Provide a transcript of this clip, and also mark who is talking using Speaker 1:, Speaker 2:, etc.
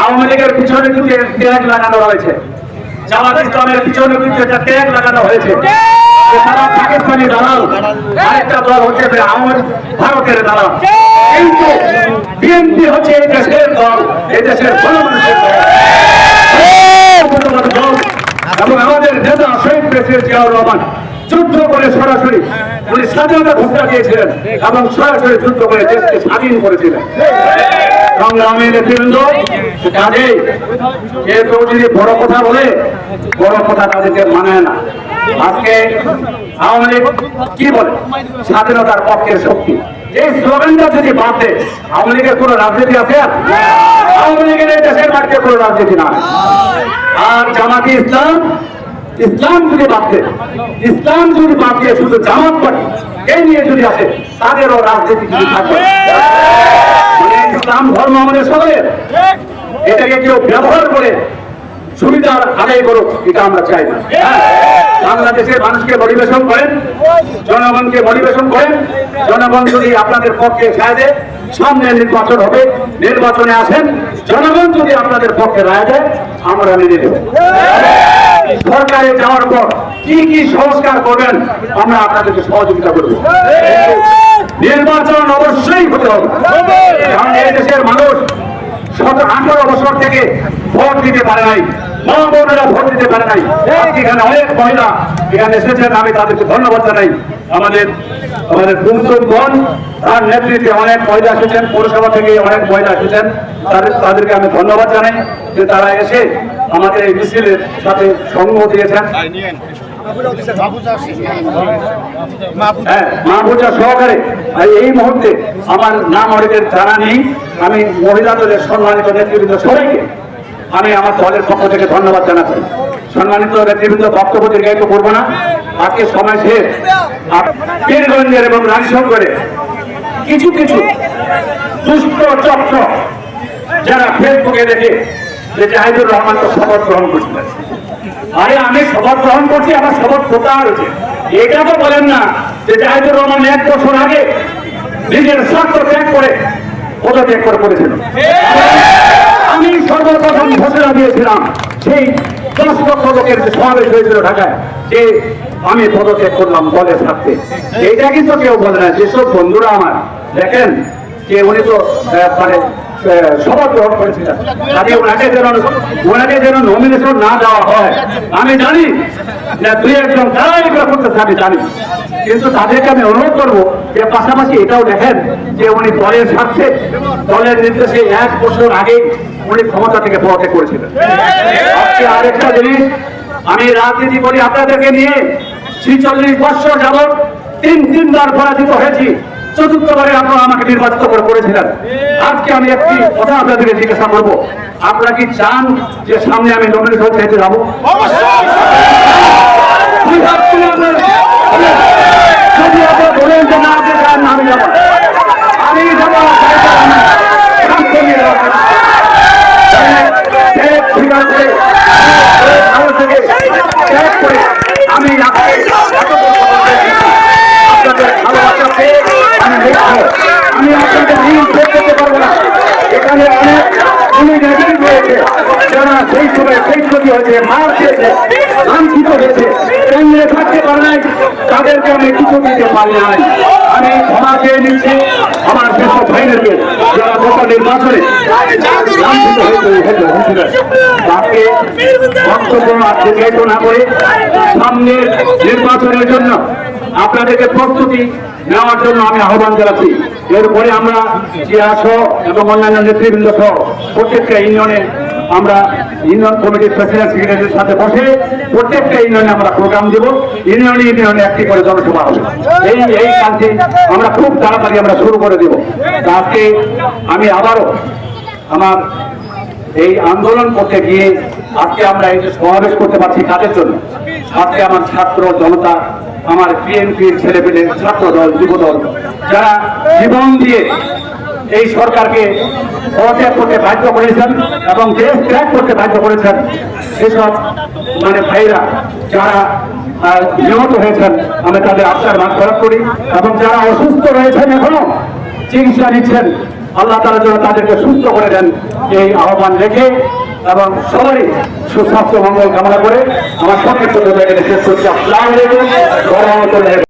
Speaker 1: আওয়ামী লীগের পিছনে কিন্তু ট্যাগ লাগানো জামাত ইসলামের পিছনে কিন্তু একটা ট্যাগ লাগানো হয়েছে। যুদ্ধ করে সরাসরি উনি স্বাধীনতা ঘোষণা দিয়েছিলেন এবং সরাসরি যুদ্ধ করে দেশকে স্বাধীন করেছিলেন। সংগ্রামী নেতৃবৃন্দ, কাজেই কেউ কেউ যদি বড় কথা বলে, বড় কথা তাদেরকে মানায় না। আজকে আওয়ামী লীগ কি বলে? স্বাধীনতার পক্ষের শক্তি। এই স্লোগানটা যদি বাদ দেয়, আওয়ামী লীগের কোনো রাজনীতি আছে আওয়ামী লীগের এই দেশের মাটিতে কোনো রাজনীতি না আর জামাতি ইসলাম ইসলাম যদি বাদ দেয়, ইসলাম যদি বাদ দিয়ে শুধু জামাত পার্টি, এই নিয়ে যদি আসে, তাদেরও রাজনীতি যদি থাকবে। ইসলাম ধর্ম আমাদের সকলের এটাকে কেউ ব্যবহার করে সুবিধার আদায় করুক এটা আমরা চাই না। হ্যাঁ, বাংলাদেশের মানুষকে মোটিভেশন করেন জনগণকে পরিবেশন করেন। জনগণ যদি আপনাদের পক্ষে সায় দেয় সামনে নির্বাচন হবে নির্বাচনে আসেন। জনগণ যদি আপনাদের পক্ষে রায় দেয় আমরা মেনে নেব। সরকারে যাওয়ার পর কি কি সংস্কার করবেন আমরা আপনাদেরকে সহযোগিতা করব। নির্বাচন অবশ্যই হতে হবে। কারণ এই দেশের মানুষ সতেরো, আঠারো বছর থেকে ভোট দিতে পারে নাই, মা বোনেরা ভোট দিতে পারে নাই। এখানে অনেক মহিলা এখানে এসেছেন, আমি তাদেরকে ধন্যবাদ জানাই। আমাদের আমাদের কুমসুম বোন তার নেতৃত্বে অনেক মহিলা এসেছেন, পৌরসভা থেকে অনেক মহিলা এসেছেন। তাদের তাদেরকে আমি ধন্যবাদ জানাই যে তারা এসে আমাদের এই মিছিলের সাথে সঙ্গ দিয়েছেন। মাহবুজা সহকারে। আর এই মুহূর্তে আমার নাম অনেকের জানা নেই। আমি মহিলা দলের সম্মানিত নেতৃবৃন্দ সবাইকে আমি আমার দলের পক্ষ থেকে ধন্যবাদ জানাচ্ছি। সম্মানিত নেতৃবৃন্দ, বক্তব্য দীর্ঘায়িত করব না। আজকে সময় শেষ। পীরগঞ্জের এবং রানীশঙ্করে কিছু কিছু দুষ্ট চক্র যারা ফেসবুকে দেখে যে জাহিদুর রহমান তো শপথ গ্রহণ করছিলেন। আরে আমি শপথ গ্রহণ করছি, আমার শপথ প্রত্যাহার হয়েছে এটা তো বলেন না যে জাহিদুর রহমান এক বছর আগে নিজের স্বার্থ ত্যাগ করে পদত্যাগ করে করেছিল আমি সর্বপ্রথম ঘোষণা দিয়েছিলাম, সেই দশ লক্ষ লোকের যে সমাবেশ হয়েছিল ঢাকায়, যে আমি পদত্যাগ করলাম দলের স্বার্থে। এইটা কিন্তু কেউ বলে না, যেসব বন্ধুরা আমার, দেখেন যে উনি তো মানে আমি জানি দুই একজন তারা এগুলো করতেছে, আমি জানি। কিন্তু তাদেরকে আমি অনুরোধ করব যে পাশাপাশি এটাও দেখেন যে উনি দলের স্বার্থে, দলের নির্দেশে এক বছর আগে উনি ক্ষমতা থেকে পদত্যাগ করেছিলেন। আরেকটা জিনিস, আমি রাজনীতি করি আপনাদেরকে নিয়ে, ছিচল্লিশ বছর যাবৎ তিন তিনবার পরাজিত হয়েছি। চতুর্থবারে আপনারা আমাকে নির্বাচিত করে করেছিলেন। আজকে আমি একটি কথা আপনাদের জিজ্ঞাসা করব। আপনারা কি চান যে সামনে আমি নমিনেশন চাইতে যাব? দুই হাত তুলে আপনারা- যদি আপনারা বলেন যে না আপনি চান না, আমি যাব না। আমি যাব না, চাইতে হবে না। শান্ত নিয়ে যাব। ত্যাগ স্বীকার করে, ভালো থেকে ত্যাগ করে আমি আপনাকে এত বড় কথা বলেছি। আপনাদের ভালোবাসা পেয়ে আমি দেখব। আমি আপনাদের ঋণ শোধ করতে পারব না এখানে অনেক উনি নেগেটিভ হয়েছে। যারা সেই সময় সেই ক্ষতি হয়েছে, মার খেয়েছে, লাঞ্ছিত হয়েছে কেন্দ্রে থাকতে পারে নাই, তাদেরকে আমি কিছু দিতে পারি নাই। আমি ক্ষমা চেয়ে নিচ্ছি আমার দেশ ভাইদেরকে, যারা গত নির্বাচনে লাঞ্ছিত হয়েছে হয়েছিলেন তাকে বক্তব্য আর দীর্ঘায়িত না করে সামনের নির্বাচনের জন্য আপনাদেরকে প্রস্তুতি নেওয়ার জন্য আমি আহ্বান জানাচ্ছি। এরপরে আমরা জিয়া সহ এবং অন্যান্য নেতৃবৃন্দ সহ প্রত্যেকটা ইউনিয়নে আমরা ইউনিয়ন কমিটির প্রেসিডেন্ট সেক্রেটারির সাথে বসে প্রত্যেকটা ইউনিয়নে আমরা প্রোগ্রাম দেব। ইউনিয়নে ইউনিয়নে একটি করে জনসভা হবে। এই এই কাজটি আমরা খুব তাড়াতাড়ি আমরা শুরু করে দেব। আজকে আমি আবারও আমার এই আন্দোলন করতে গিয়ে আজকে আমরা এই যে সমাবেশ করতে পারছি কাদের জন্য? আজকে আমার ছাত্র জনতা আমার বিএনপির ছেলেপেলে ছাত্র দল, যুব দল, যারা জীবন দিয়ে এই সরকারকে পদত্যাগ করতে বাধ্য করেছেন এবং দেশ ত্যাগ করতে বাধ্য করেছেন সেসব মানে ভাইরা যারা নিহত হয়েছেন, আমি তাদের আত্মার মাঠ করি এবং যারা অসুস্থ রয়েছেন এখনও, চিকিৎসা নিচ্ছেন, আল্লাহ তালা যেন তাদেরকে সুস্থ করে দেন, এই আহ্বান রেখে এবং সবারই সুস্বাস্থ্য মঙ্গল কামনা করে আমার সঙ্গে শেষ করছি। আপনার